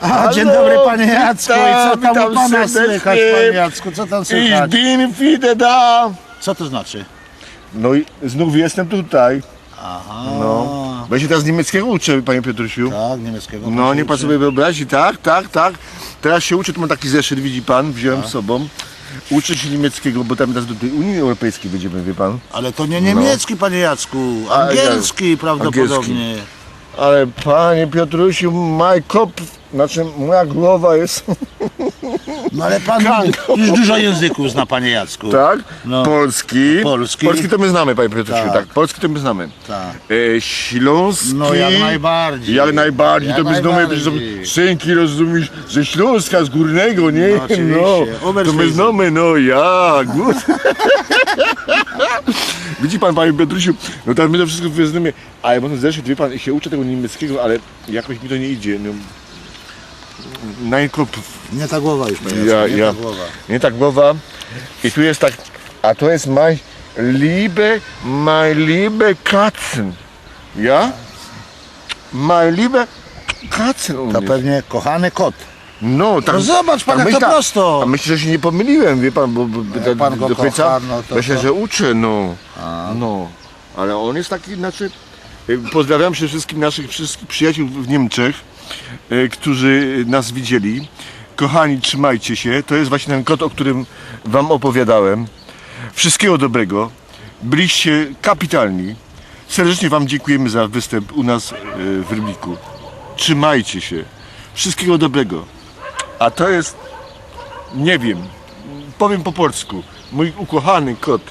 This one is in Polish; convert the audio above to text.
A, dzień dobry panie Jacku, i co witam, tam u pana słychać panie Jacku, co tam Ich słychać? bin wieder da. Co to znaczy? No i znów jestem tutaj. Aha, No. Bo ja się teraz niemieckiego uczę, panie Piotrusiu. tak, niemieckiego. No, niech pan sobie wyobrazi, tak, tak, tak. Teraz się uczę, tu mam taki zeszyt, widzi pan, wziąłem z sobą. Uczę się niemieckiego, bo tam teraz do tej Unii Europejskiej będziemy, wie pan. Ale to nie niemiecki panie Jacku, angielski prawdopodobnie. Ale panie Piotrusiu, my kop, znaczy moja głowa jest, No ale pan już dużo języków zna panie Jacku. tak? No. Polski. Polski. Polski to my znamy, panie Piotrusiu, tak. Tak. Polski to my znamy. Tak. E, Śląski. No jak najbardziej. Jak najbardziej, Jak to my znamy, najbardziej. że synki rozumiesz, ze Śląska, z Górnego, nie? No, oczywiście. to my znamy, no ja, gut. Widzi pan, panie Piotrusiu, no tak my to wszystko wyznamy, a ja będę zeszedł, wie pan, się uczę tego niemieckiego, ale jakoś mi to nie idzie, no. Najkop, Nie ta głowa już panie ja, nie ja, ta głowa. nie tak głowa. I tu jest tak, a to jest my liebe, my liebe Katzen. Ja? My liebe Katzen To pewnie kochany kot. No, tak. No zobacz pan, a jak to prosto. A myślę, że się nie pomyliłem, wie pan, bo, bo jak pan go kocha, no to- myślę, to- że uczę, no. No, ale on jest taki, znaczy, y, pozdrawiam się wszystkim naszych wszystkich przyjaciół w Niemczech, którzy nas widzieli. Kochani, trzymajcie się. To jest właśnie ten kot, o którym wam opowiadałem. Wszystkiego dobrego. Byliście kapitalni. Serdecznie wam dziękujemy za występ u nas y, w Rybniku. Trzymajcie się. Wszystkiego dobrego. A to jest, nie wiem, powiem po polsku, mój ukochany kot.